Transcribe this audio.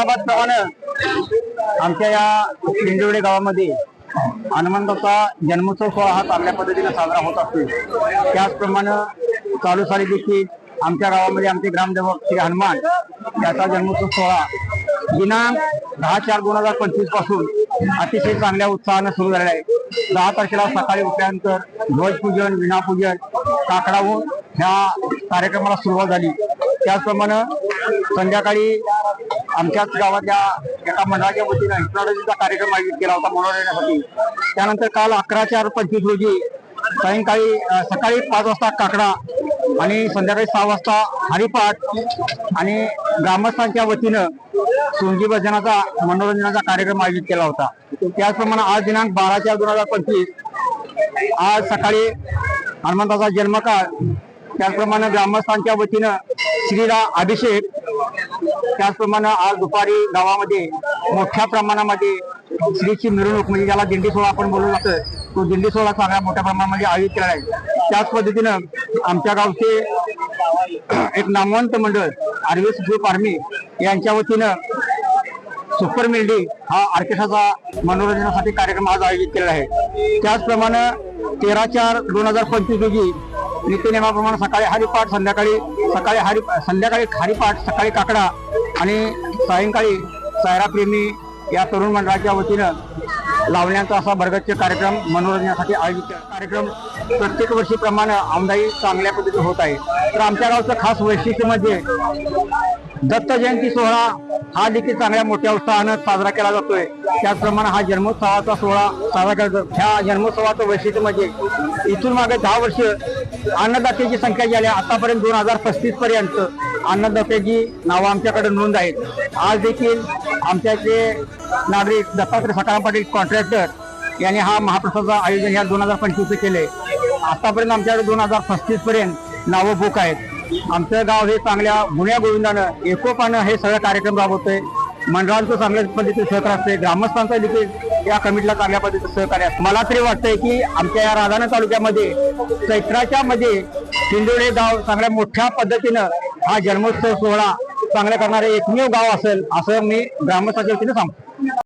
उस्मानाबाद प्रमाणे आमच्या या पिंडोळे गावामध्ये हनुमंताचा जन्मोत्सव सोहळा हा चांगल्या पद्धतीने साजरा होत असतो. त्याचप्रमाणे चालू साली देखील आमच्या गावामध्ये आमचे ग्रामदेवक श्री हनुमान याचा जन्मोत्सव सोहळा दिनांक दहा चार दोन हजार पंचवीसपासून अतिशय चांगल्या उत्साहानं सुरू झालेला आहे. दहा तारखेला सकाळी उठल्यानंतर ध्वजपूजन विणापूजन काकडावून ह्या कार्यक्रमाला सुरुवात झाली. त्याचप्रमाणे संध्याकाळी आमच्याच गावातल्या एका मंडळाच्या वतीनं हिप्नॉलॉजीचा कार्यक्रम आयोजित केला होता मनोरंजनासाठी त्यानंतर काल अकरा चार पंचवीस रोजी सायंकाळी सकाळी पाच वाजता काकडा आणि संध्याकाळी सहा वाजता हरिपाठ आणि ग्रामस्थांच्या वतीनं सोंगी भजनाचा मनोरंजनाचा कार्यक्रम आयोजित केला होता. त्याचप्रमाणे आज दिनांक बारा चार दोन हजार पंचवीस आज सकाळी हनुमंताचा जन्मकाळ. त्याचप्रमाणे ग्रामस्थांच्या वतीनं श्रीला अभिषेक त्याचप्रमाणे आज दुपारी गावामध्ये मोठ्या प्रमाणामध्ये श्रीची मिरवणूक म्हणजे ज्याला दिंडी सोहळा आपण बोलू लागतं तो दिंडी सोहळा चांगल्या मोठ्या प्रमाणामध्ये आयोजित केला आहे. त्याच पद्धतीनं आमच्या गावचे एक नामवंत मंडळ आर्वीस ग्रुप आर्मी यांच्या वतीनं सुपर मिल्डी हा ऑर्केस्ट्राचा मनोरंजनासाठी कार्यक्रम आज आयोजित केलेला आहे. त्याचप्रमाणे तेरा चार दोन हजार पंचवीस रोजी नित्यनेमाप्रमाणे सकाळी हरिपाठ संध्याकाळी सकाळी हरि संध्याकाळी हरिपाठ सकाळी काकडा आणि सायंकाळी सायराप्रेमी या तरुण मंडळाच्या वतीनं लावण्याचा असा भरगच्च कार्यक्रम मनोरंजनासाठी आयोजित कार्यक्रम प्रत्येक वर्षीप्रमाणे आमदाई चांगल्या पद्धतीने होत आहे. तर आमच्या गावचं खास वैशिष्ट्य म्हणजे दत्त जयंती सोहळा हा देखील चांगल्या मोठ्या उत्साहानं साजरा केला जातोय. त्याचप्रमाणे हा जन्मोत्सवाचा सोहळा साजरा केला जातो. ह्या जन्मोत्सवाचं वैशिष्ट्य म्हणजे इथून मागे दहा वर्ष अन्नदात्याची संख्या जी आली आतापर्यंत दोन हजार पस्तीस पर्यंत अन्नदात्याची नावं आमच्याकडे नोंद आहेत. आज देखील आमच्या जे नागरिक दत्तात्रय सकाराम पाटील कॉन्ट्रॅक्टर यांनी हा महाप्रसादाचं आयोजन या दोन हजार पंचवीस केले आतापर्यंत आमच्याकडे दोन हजार पस्तीस पर्यंत नावं बुक आहेत. आमचं गाव हे चांगल्या गुण्या गोविंदानं एकोपानं हे सगळं कार्यक्रम राबवतोय. मंडळांचं चांगल्या पद्धतीने सहकार असते ग्रामस्थांचं देखील या कमिटीला चांगल्या पद्धतीचं सहकार्य मला तरी वाटतंय की आमच्या या राधाना तालुक्यामध्ये चैत्राच्या मध्ये सिंदोडे गाव चांगल्या मोठ्या पद्धतीनं हा जन्मोत्सव सोहळा चांगल्या करणारे एकमेव गाव असेल असं मी ग्रामस्थांच्या वतीने सांगतो.